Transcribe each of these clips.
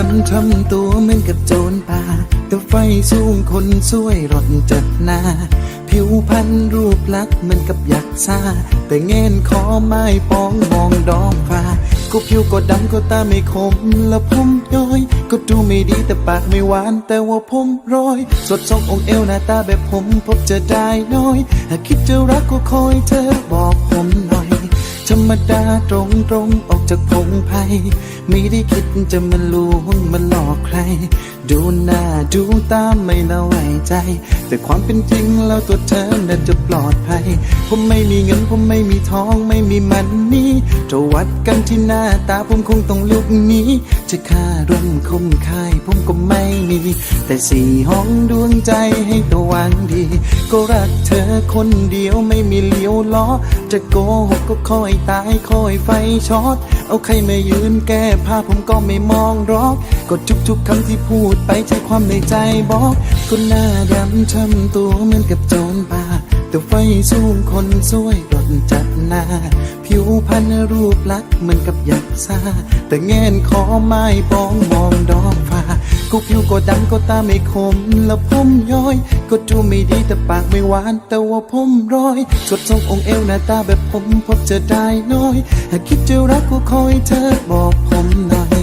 ดำทำตัวเหมือนกับโจรป่าแต่ไฟสูงคนสวยรถจัดหน้า ผิวพรรณรูปลักษณ์เหมือนกับยักษ์ซาแต่เงินคอไม้ปองมองดอกฟ้าก็ผิวก็ดำก็ตาไม่คม และผมย้อย ก็ดูไม่ดีแต่ปากไม่หวาน แต่ว่าผมร้อย สดทรงองค์เอวหน้าตาแบบผมพบจอได้น้อย หากคิดจะรักก็คอยเธอบอกผมหน่อย ธรรมดาตรงตรงๆออกจากพงไพ่ไม่ได้คิดจะมาลวงมาหลอกใคร ดูหน้าดูตาไม่ละไว้ใจ แต่ความเป็นจริงแล้วตัวเธอน่าจะปลอดภัย ผมไม่มีเงินผมไม่มีทองไม่มีมันนี่จะวัดกันที่หน้าตาผมคงต้องลุกหนี้จะค่าร่วมคมคายผมก็ไม่มี แต่สี่ห้องดวงใจให้ตัวหวันดี ก็รักเธอคนเดียวไม่มีเลี้ยวล้อ จะโกหกก็คอยตายคอยไฟช็อต เอาใครมายืนแก้ผ้าผมก็ไม่มองรอกก็ทุกๆคำที่พูดไปใช่ความในใจบอก ก็หน้าดำทำตัวเหมือนกับโจรป่า แต่ไฟสูงคนสวยรถจัดหน้า ผิวพรรณรูปลักษณ์เหมือนกับยักษ์ซาแต่แงนคอไม้ปองมองดอกฟ้าก็ผิวก็ดำก็ตาไม่คม แล้วผมย้อย ก็ดูไม่ดีแต่ปากไม่หวาน แต่ว่าผมร้อยสดทรงองค์เอวหน้าตาแบบผมพบเจอได้น้อย หากคิดจะรักก็คอยเธอบอกผมหน่อย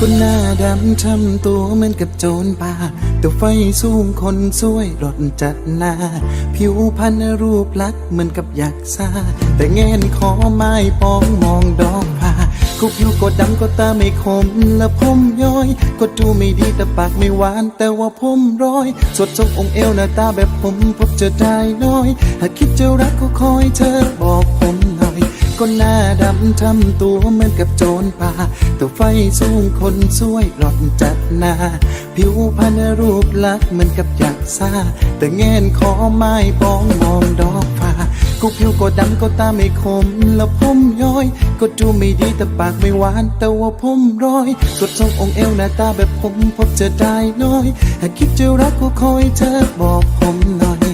ก็หน้าดำทำตัวเหมือนกับโจรป่าแต่ไฟสูงคนสวยรถจัดหน้า ผิวพรรณรูปลักษ์เหมือนกับยักษ์ซาแต่เงนคอไม้ปองมองดอกผ้าก็ผิวก็ดำก็ตาไม่คมและผมย้อย ก็ดูไม่ดีแต่ปากไม่หวาน แต่ว่าผมร้อย สดทรงองค์เอวหน้าตาแบบผมพบเจอได้น้อย หากคิดจะรักก็คอยเธอบอกผมหน่อย ก็หน้า ดำทำตัวเหมือนกับโจรป่าแต่ไฟสูงคนสวยรถจัดหนา ผิวพรรณรูปลักษณ์เหมือนกับยักษ์ซาแต่เงินคอไม้ปองมองดอกฟ้าก็ผิวก็ดำก็ตาไม่คม แล้วผมย้อย ก็ดูไม่ดีแต่ปากไม่หวาน แต่ว่าผมร้อยสดทรงองค์เอวหน้าตาแบบผมพบเจอได้น้อย หากคิดจะรักก็คอยเธอบอกผมหน่อย